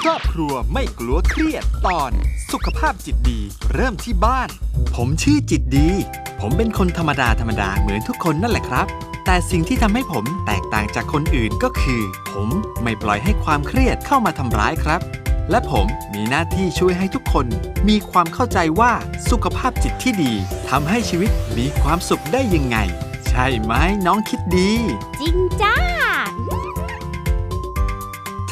ครอบครัวไม่กลัวเครียดตอนสุขภาพจิตดีเริ่มที่บ้าน ผมชื่อจิตดี ผมเป็นคนธรรมดาธรรมดาเหมือนทุกคนนั่นแหละครับ แต่สิ่งที่ทำให้ผมแตกต่างจากคนอื่นก็คือ ผมไม่ปล่อยให้ความเครียดเข้ามาทำร้ายครับ และผมมีหน้าที่ช่วยให้ทุกคน มีความเข้าใจว่าสุขภาพจิตที่ดีทำให้ชีวิตมีความสุขได้ยังไง ใช่ไหมน้องคิดดี จริงจ้า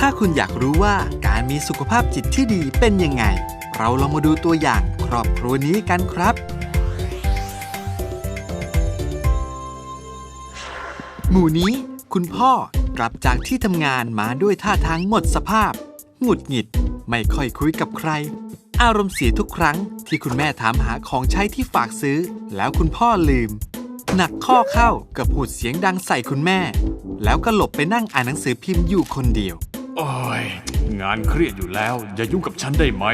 ถ้าคุณอยากรู้ว่าการมีสุขภาพจิตที่ดีเป็นยังไง เราลองมาดูตัวอย่างครอบครัวนี้กันครับ หมู่นี้คุณพ่อกลับจากที่ทำงานมาด้วยท่าทางหมดสภาพ หงุดหงิด ไม่ค่อยคุยกับใคร อารมณ์เสียทุกครั้งที่คุณแม่ถามหาของใช้ที่ฝากซื้อ แล้วคุณพ่อลืม หนักข้อเข้ากับพูดเสียงดังใส่คุณแม่ แล้วก็หลบไปนั่งอ่านหนังสือพิมพ์อยู่คนเดียว โอ้ยงานเครียดอยู่แล้ว อย่ายุ่งกับฉันได้ไหม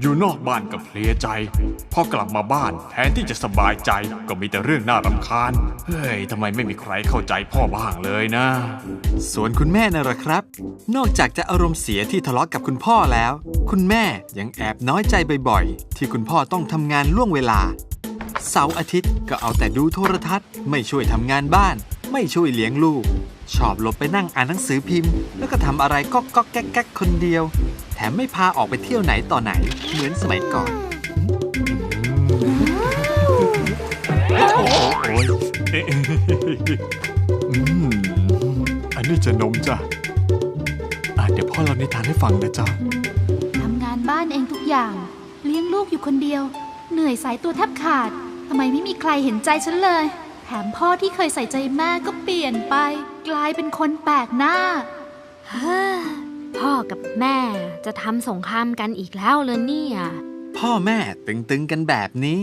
อยู่นอกบ้านกับเพลียใจ พอกลับมาบ้านแทนที่จะสบายใจก็มีแต่เรื่องน่ารำคาญ เฮ้ยทำไมไม่มีใครเข้าใจพ่อบ้างเลยนะ ส่วนคุณแม่น่ะหรอครับ นอกจากจะอารมณ์เสียที่ทะเลาะกับคุณพ่อแล้ว คุณแม่ยังแอบน้อยใจบ่อยๆ ที่คุณพ่อต้องทำงานล่วงเวลา เสาร์อาทิตย์ก็เอาแต่ดูโทรทัศน์ ไม่ช่วยทำงานบ้าน ไม่ช่วยเลี้ยงลูก ชอบหลบไปนั่งอ่านหนังสือพิมพ์ แล้วก็ทำอะไรก็ก๊อกแก๊กแก๊กคนเดียว แถมไม่พาออกไปเที่ยวไหนต่อไหนเหมือนสมัยก่อน โอ้โหโอ้ยเอ๊ะอืมอันนี้จะนมจ้ะอะเดี๋ยวพ่อเรานิทานให้ฟังนะจ๊ะ ทำงานบ้านเองทุกอย่าง เลี้ยงลูกอยู่คนเดียว เหนื่อยสายตัวแทบขาดทำไมไม่มีใครเห็นใจฉันเลยแถมพ่อที่เคยใส่ใจแม่ก็เปลี่ยนไป กลายเป็นคนแปลกหน้าเฮ้อพ่อกับแม่จะทำสงครามกันอีกแล้วเลยเนี่ย พ่อแม่ตึงๆกันแบบนี้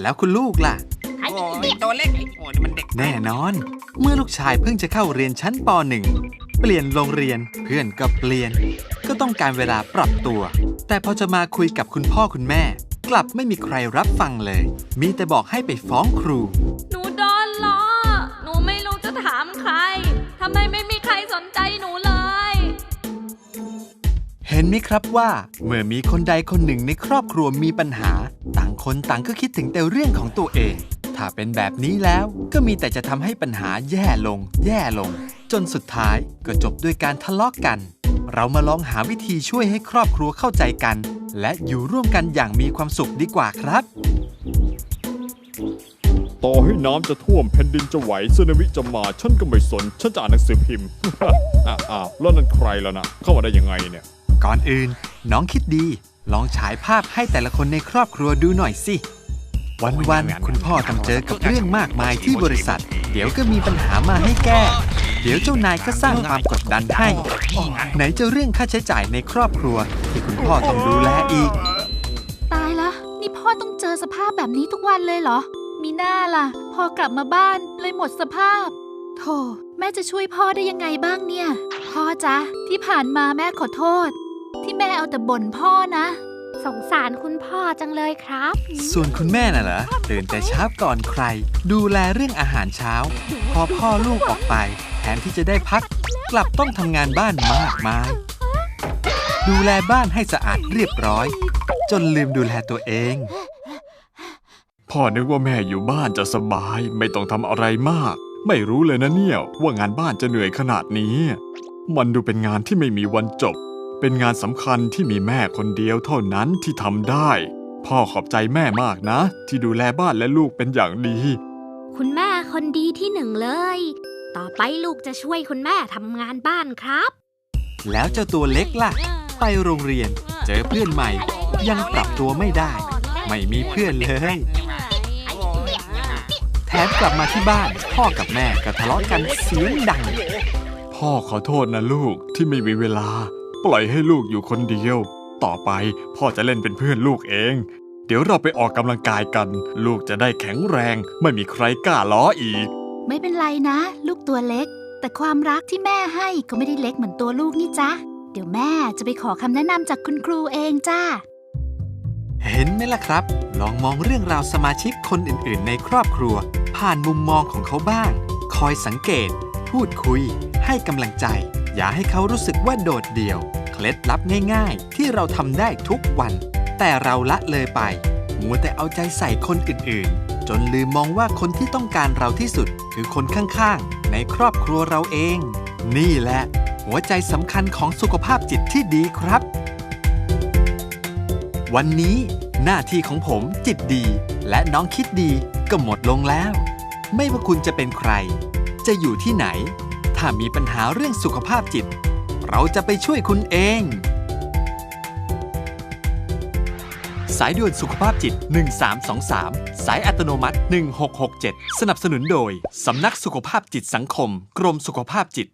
แล้วคุณลูกล่ะโอ้ยตัวเล็กโอ้ยนี่มันเด็กแน่นอน เมื่อลูกชายเพิ่งจะเข้าเรียนชั้นป .1 เปลี่ยนโรงเรียนเพื่อนก็เปลี่ยน ก็ต้องการเวลาปรับตัว แต่พอจะมาคุยกับคุณพ่อคุณแม่ กลับไม่มีใครรับฟังเลย มีแต่บอกให้ไปฟ้องครูหนูโดนำไมไม่มีใครสนใจหนูเลย เห็นไหมครับว่า เมื่อมีคนใดคนหนึ่งในครอบครัวมีปัญหา ต่างคนต่างก็คิดถึงแต่เรื่องของตัวเอง ถ้าเป็นแบบนี้แล้วก็มีแต่จะทำให้ปัญหาแย่ลง แย่ลง จนสุดท้ายก็จบด้วยการทะเลาะกกัน เรามาลองหาวิธีช่วยให้ครอบครัวเข้าใจกัน และอยู่ร่วมกันอย่างมีความสุขดีกว่าครับ ต่อให้น้ำจะท่วมแผ่นดินจะไหวสึนามิจะมา ฉันก็ไม่สน ฉันจะอ่านหนังสือพิมพ์ อ้าวอ้าวแล้วนั่นใครแล้วนะ เข้ามาได้ยังไงเนี่ย ก่อนอื่น น้องคิดดี ลองฉายภาพให้แต่ละคนในครอบครัวดูหน่อยสิ วันๆ คุณพ่อต้องเจอกับเรื่องมากมายที่บริษัท เดี๋ยวก็มีปัญหามาให้แก้ เดี๋ยวเจ้านายก็สร้างความกดดันให้ ไหนจะเรื่องค่าใช้จ่ายในครอบครัว ที่คุณพ่อต้องดูแลอีก ตายละนี่พ่อต้องเจอสภาพแบบนี้ทุกวันเลยเหรอ มีหน้าล่ะ พอกลับมาบ้านเลยหมดสภาพ โธ่แม่จะช่วยพ่อได้ยังไงบ้างเนี่ย พ่อจ๊ะ ที่ผ่านมาแม่ขอโทษ ที่แม่เอาแต่บ่นพ่อนะ สงสารคุณพ่อจังเลยครับ ส่วนคุณแม่น่ะเหรอตื่นแต่เช้าก่อนใคร ดูแลเรื่องอาหารเช้า พอพ่อลูกออกไป แทนที่จะได้พัก กลับต้องทำงานบ้านมากมาย ดูแลบ้านให้สะอาดเรียบร้อย จนลืมดูแลตัวเอง พ่อนึกว่าแม่อยู่บ้านจะสบาย ไม่ต้องทำอะไรมาก ไม่รู้เลยนะเนี่ยว่างานบ้านจะเหนื่อยขนาดนี้ มันดูเป็นงานที่ไม่มีวันจบ เป็นงานสำคัญที่มีแม่คนเดียวเท่านั้นที่ทำได้ พ่อขอบใจแม่มากนะ ที่ดูแลบ้านและลูกเป็นอย่างดี คุณแม่คนดีที่หนึ่งเลย ต่อไปลูกจะช่วยคุณแม่ทำงานบ้านครับ แล้วเจ้าตัวเล็กล่ะ ไปโรงเรียน เจอเพื่อนใหม่ ยังปรับตัวไม่ได้ ไม่มีเพื่อนเลย แถมกลับมาที่บ้าน พ่อกับแม่ก็ทะเลาะกันเสียงดัง พ่อขอโทษนะลูกที่ไม่มีเวลา ปล่อยให้ลูกอยู่คนเดียว ต่อไปพ่อจะเล่นเป็นเพื่อนลูกเอง เดี๋ยวเราไปออกกำลังกายกัน ลูกจะได้แข็งแรง ไม่มีใครกล้าล้ออีก ไม่เป็นไรนะ ลูกตัวเล็ก แต่ความรักที่แม่ให้ก็ไม่ได้เล็กเหมือนตัวลูกนี่จ้ะเดี๋ยวแม่จะไปขอคำแนะนำจากคุณครูเองจ้า เห็นไหมล่ะครับ ลองมองเรื่องราวสมาชิกคนอื่น ๆ ในครอบครัว ผ่านมุมมองของเขาบ้าง คอยสังเกต พูดคุย ให้กำลังใจ อย่าให้เขารู้สึกว่าโดดเดี่ยวเขล็ดลับง่าย ๆ ที่เราทำได้ทุกวัน แต่เราละเลยไป มัวแต่เอาใจใส่คนอื่น ๆ จนลืมมองว่าคนที่ต้องการเราที่สุด คือคนข้าง ๆ ในครอบครัวเราเอง นี่แหละ หัวใจสำคัญของสุขภาพจิตที่ดีครับ วันนี้หน้าที่ของผมจิตดี และน้องคิดดีก็หมดลงแล้ว ไม่ว่าคุณจะเป็นใคร จะอยู่ที่ไหน ถ้ามีปัญหาเรื่องสุขภาพจิต เราจะไปช่วยคุณเอง สายด่วนสุขภาพจิต 1323 สายอัตโนมัติ 1667 สนับสนุนโดย สำนักสุขภาพจิตสังคม กรมสุขภาพจิต